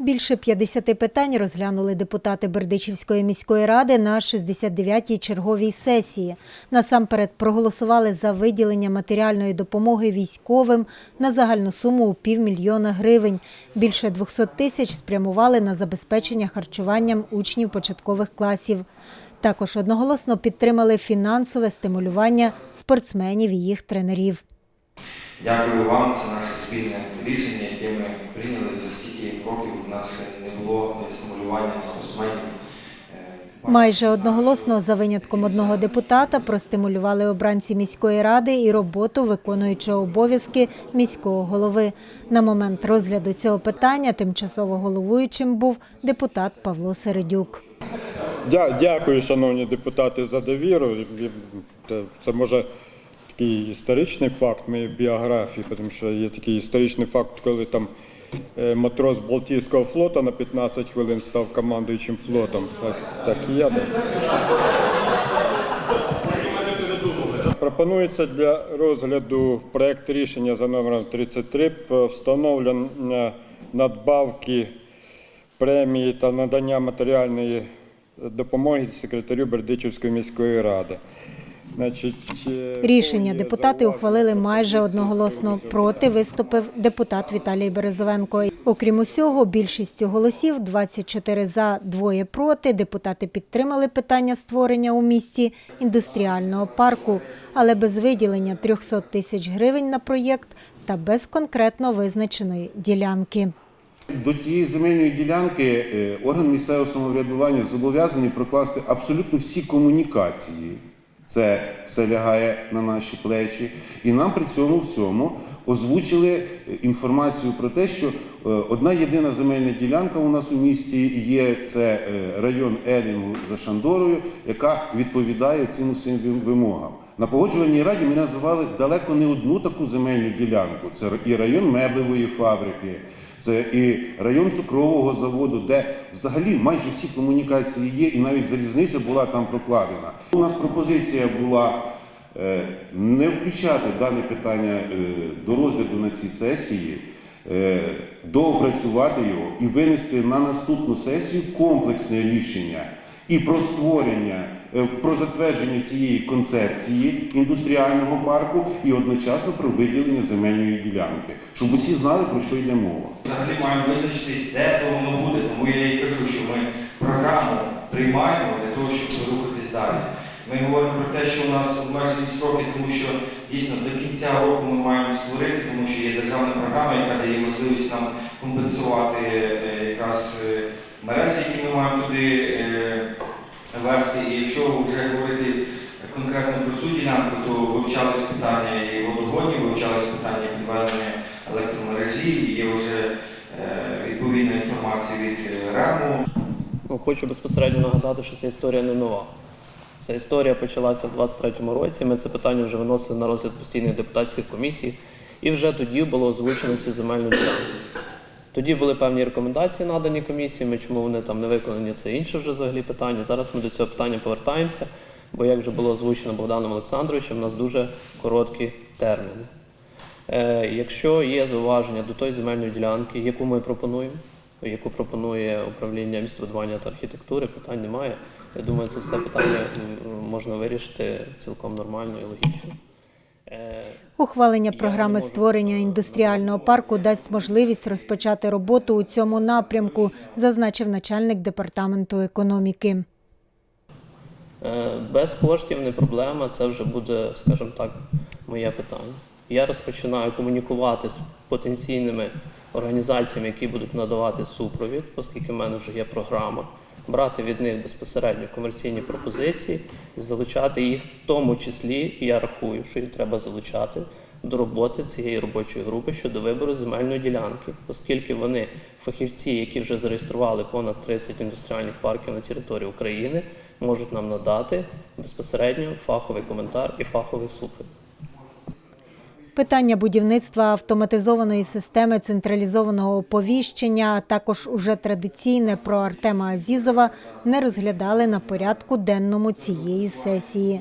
Більше 50 питань розглянули депутати Бердичівської міської ради на 69-й черговій сесії. Насамперед проголосували за виділення матеріальної допомоги військовим на загальну суму у півмільйона гривень. Більше 200 тисяч спрямували на забезпечення харчуванням учнів початкових класів. Також одноголосно підтримали фінансове стимулювання спортсменів і їх тренерів. Дякую вам. Це наше спільне рішення, У нас не було стимулювання спортсменів. Е, Майже одноголосно, за винятком одного депутата, простимулювали обранці міської ради і роботу виконуючого обов'язки міського голови. На момент розгляду цього питання тимчасово головуючим був депутат Павло Середюк. Дя- Дякую, шановні депутати, за довіру. Це це може такий історичний факт моєї біографії, тому що є такий історичний факт, коли там матрос Балтійського флоту на 15 хвилин став командуючим флотом. Так, так і я. Так. Пропонується для розгляду проект рішення за номером 33 про встановлення надбавки премії та надання матеріальної допомоги секретарю Бердичівської міської ради. Рішення депутати ухвалили майже одноголосно. Проти виступив депутат Віталій Березовенко. Окрім усього, більшістю голосів 24 за, двоє проти. Депутати підтримали питання створення у місті індустріального парку, але без виділення 300 тисяч гривень на проєкт та без конкретно визначеної ділянки. До цієї земельної ділянки е, орган місцевого самоврядування зобов'язаний прокласти абсолютно всі комунікації. Це все лягає на наші плечі. І нам при цьому всьому озвучили е, інформацію про те, що е, одна єдина земельна ділянка у нас у місті є це е, район Елінгу за Шандорою, яка відповідає цим усім вимогам. На погоджувальній раді ми називали далеко не одну таку земельну ділянку. Це і район меблевої фабрики, це і район цукрового заводу, де взагалі майже всі комунікації є, і навіть залізниця була там прокладена. У нас пропозиція була е, не включати дане питання е, до розгляду на цій сесії, е, доопрацювати його і винести на наступну сесію комплексне рішення і про створення, про затвердження цієї концепції індустріального парку і одночасно про виділення земельної ділянки, щоб усі знали про що йде мова. Взагалі маємо визначитись, де то воно буде. Тому я і кажу, що ми програму приймаємо для того, щоб рухатись далі. Ми говоримо про те, що у нас обмежені строки, тому що дійсно до кінця року ми маємо створити, тому що є державна програма, яка дає можливість нам компенсувати е, якраз е, мережі, які ми маємо туди вести. І якщо вже говорити конкретно про цю ділянку, то вивчались питання і водогонів, вивчались питання підведення електромережі, і є вже е, відповідна інформація від е, РЕМу. Ну, Хочу безпосередньо нагадати, що ця історія не нова. Ця історія почалася в 23-му році. Ми це питання вже виносили на розгляд постійних депутатських комісій, і вже тоді було озвучено цю земельну ділянку. Тоді були певні рекомендації надані комісіями, чому вони там не виконані, це інше вже взагалі питання. Зараз ми до цього питання повертаємося, бо як вже було озвучено Богданом Олександровичем, у нас дуже короткі терміни. Е, якщо є зауваження до тої земельної ділянки, яку ми пропонуємо, яку пропонує управління містобудування та архітектури, питань немає. Я думаю, це все питання можна вирішити цілком нормально і логічно. Е, Ухвалення програми створення індустріального парку дасть можливість розпочати роботу у цьому напрямку, зазначив начальник департаменту економіки. Е, Без коштів не проблема, це вже буде, скажімо так, моє питання. Я розпочинаю комунікувати з потенційними організаціями, які будуть надавати супровід, оскільки в мене вже є програма, брати від них безпосередньо комерційні пропозиції і залучати їх, в тому числі, я рахую, що їх треба залучати до роботи цієї робочої групи щодо вибору земельної ділянки, оскільки вони фахівці, які вже зареєстрували понад 30 індустріальних парків на території України, можуть нам надати безпосередньо фаховий коментар і фаховий супровід. Питання будівництва автоматизованої системи централізованого оповіщення, а також уже традиційне про Артема Азізова не розглядали на порядку денному цієї сесії.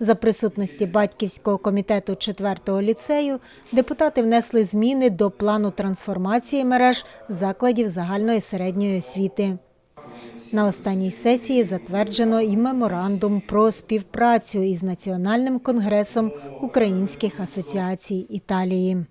За присутності батьківського комітету 4-го ліцею депутати внесли зміни до плану трансформації мереж закладів загальної середньої освіти. На останній сесії затверджено і меморандум про співпрацю із Національним конгресом українських асоціацій Італії.